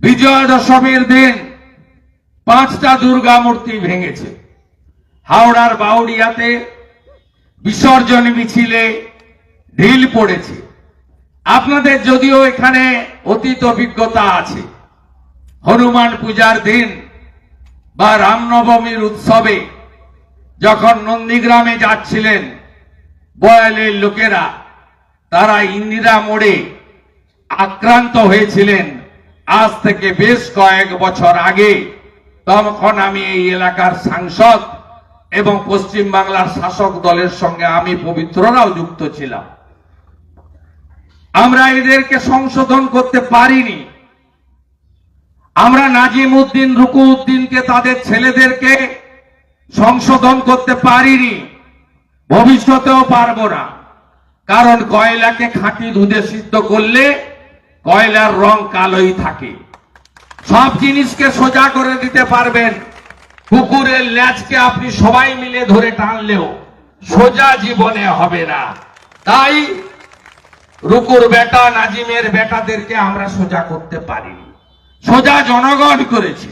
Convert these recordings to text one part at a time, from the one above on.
বিজয়া দশমীর দিন পাঁচটা দুর্গা মূর্তি ভেঙেছে। হাওড়ার বাউরিয়াতে বিসর্জন মিছিলে ঢিল পড়েছে। আপনাদের যদিও এখানে অতীত অভিজ্ঞতা আছে, হনুমান পূজার দিন বা রামনবমীর উৎসবে যখন নন্দীগ্রামে যাচ্ছিলেন বয়ালের লোকেরা, তারা ইন্দিরা মোড়ে আক্রান্ত হয়েছিলেন। আজ থেকে বেশ কয়েক বছর আগে তখন আমি এই এলাকার সাংসদ এবং পশ্চিম বাংলার শাসক দলের সঙ্গে আমি পবিত্ররাও যুক্ত ছিলাম। আমরা এদেরকে সংশোধন করতে পারিনি। আমরা নাজিম উদ্দিন রুকু উদ্দিনকে তাদের ছেলেদেরকে সংশোধন করতে পারিনি। ভবিষ্যতেও পারব না। কারণ কয়লাকে খাঁটি দুধে সিদ্ধ করলে কয়লার রং কালোই থাকে। সব জিনিসকে সোজা করে দিতে পারবেন। কুকুরের ল্যাজকে আপনি সবাই মিলে ধরে টানলেও সোজা জীবনে হবে না। তাই রুকুর বেটা, নাজিমের বেটাদেরকে আমরা সোজা করতে পারিনি। সোজা জনগণ করেছে।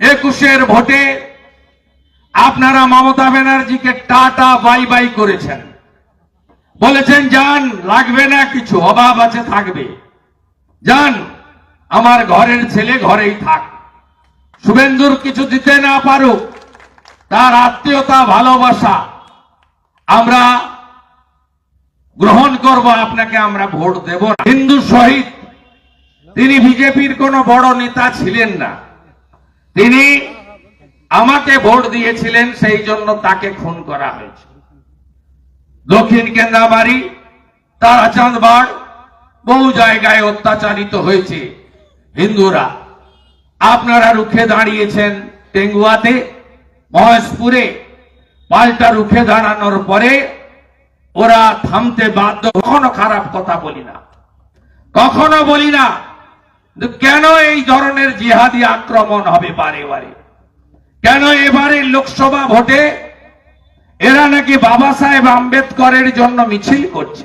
একুশের ভোটে আপনারা মমতা ব্যানার্জিকে টাটা, বাই বাই করেছেন। বলেছেন, যান, লাগবে না কিছু, অভাব আছে, থাকবে। যান আমার ঘরের ছেলে ঘরেই থাক। শুভেন্দুর কিছু দিতে না পারুক, তার আত্মীয়তা, ভালোবাসা আমরা গ্রহণ করব, আপনাকে আমরা ভোট দেব হিন্দু শহীদ, তিনি বিজেপির কোনো বড় নেতা ছিলেন না। তিনি আমাকে ভোট দিয়েছিলেন, সেই জন্য তাকে খুন করা হয়েছে। দক্ষিণ কেন্দ্রাবাড়ি, তারাচাঁদ বাড় বহু জায়গায় অত্যাচারিত হয়েছে। হিন্দুরা, আপনারা রুখে দাঁড়িয়েছেন টেঙ্গুয়াতে, মহেশপুরে, পাল্টা রুখে দাঁড়ানোর পরে ওরা থামতে বাধ্য। কখনো খারাপ কথা বলি না। কখনো বলি না কেন এই ধরনের জিহাদি আক্রমণ হবে বারে বারে? কেন এবারে লোকসভা ভোটে এরা নাকি বাবা সাহেব আম্বেদকরের জন্য মিছিল করছে?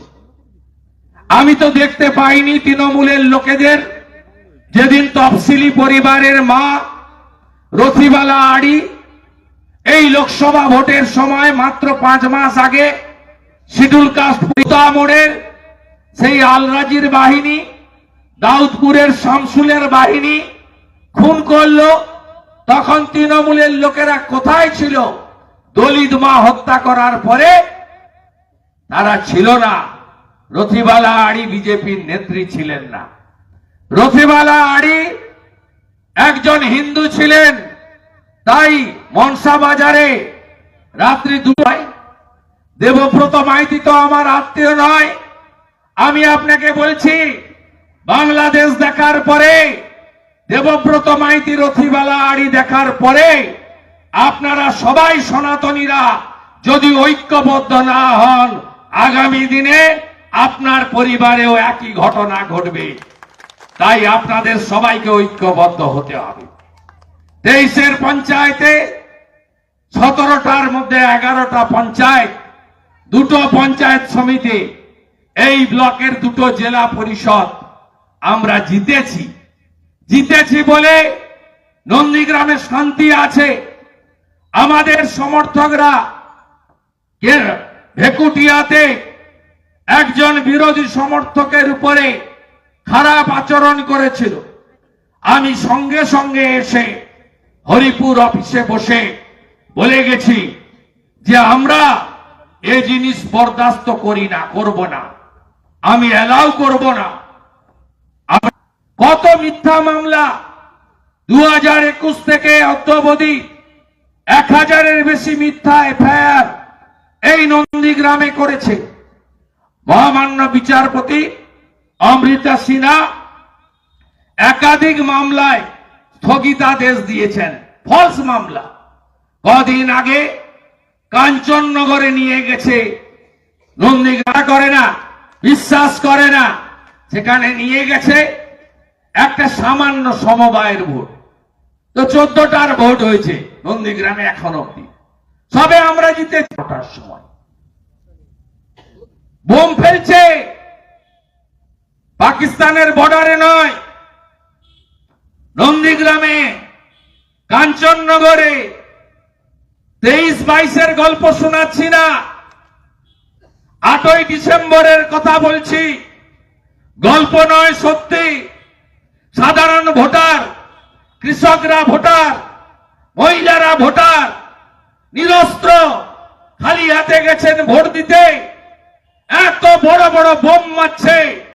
আমি তো দেখতে পাইনি তৃণমূলের লোকেদের। যেদিন তফসিলি পরিবারের মা, রথিবালা আড়ি, এই লোকসভা ভোটের সময় মাত্র পাঁচ মাস আগে শিডুল কাস্ট মোড়ের সেই আলরাজির বাহিনী, দাউদপুরের শামসুলের বাহিনী খুন করল। তখন তৃণমূলের লোকেরা কোথায় ছিল? দলিত মা হত্যা করার পরে তারা ছিল না। রথিবালা আড়ি বিজেপির নেত্রী ছিলেন না। রথিবালা আড়ি একজন হিন্দু ছিলেন, তাই মনসা বাজারে রাত্রি দুটায় দেবব্রত মাইতি তো আমার আত্মীয় নয়। আমি আপনাকে বলছি, বাংলাদেশ দেখার পরে, দেবব্রত মাইতি রথিবালা আড়ি দেখার পরে, আপনারা সবাই সনাতনীরা যদি ঐক্যবদ্ধ না হন, আগামী দিনে আপনার পরিবারেও একই ঘটনা ঘটবে। তাই আপনাদের সবাইকে ঐক্যবদ্ধ হতে হবে। তেইশের পঞ্চায়েতে সতেরোটার মধ্যে এগারোটা পঞ্চায়েত, দুটো পঞ্চায়েত সমিতি, এই ব্লকের দুটো জেলা পরিষদ আমরা জিতেছি। জিতেছি বলে নন্দীগ্রামে শান্তি আছে। আমাদের সমর্থকরা ভেকুটিয়াতে একজন বিরোধী সমর্থকের উপরে খারাপ আচরণ করেছিল। আমি সঙ্গে সঙ্গে এসে হরিপুর অফিসে বসে বলে গেছি যে আমরা এ জিনিস বরদাস্ত করি না, করব না। আমি অ্যালাউ করব না। কত মিথ্যা মামলা দু হাজার একুশ থেকে অদ্যবধি এক হাজারের বেশি মিথ্যা এফআইআর এই নন্দীগ্রামে করেছে। মহামান্য বিচারপতি অমৃতা সিনহা একাধিক মামলায় স্থগিতাদেশ দিয়েছেন। ফলস মামলা। কদিন আগে কাঞ্চননগরে নিয়ে গেছে। নন্দীগ্রাম করে না, বিশ্বাস করে না। সেখানে নিয়ে গেছে একটা সামান্য সমবায়ের ভোট। তো চোদ্দটার ভোট হয়েছে নন্দীগ্রামে এখন অব্দি সবে আমরা জিতে ছটার সময়। বোম ফেলছে। পাকিস্তানের বর্ডারে নয়, নন্দীগ্রামে, কাঞ্চননগরে। তেইশ বাইশের গল্প শোনাচ্ছি না। আটই ডিসেম্বরের কথা বলছি। গল্প নয়, সত্যি। সাধারণ ভোটার, কৃষকরা ভোটার, মহিলারা ভোটার, নিরস্ত্র, খালি হাতে গেছেন ভোট দিতে। এত বড় বড় বোম মারছে।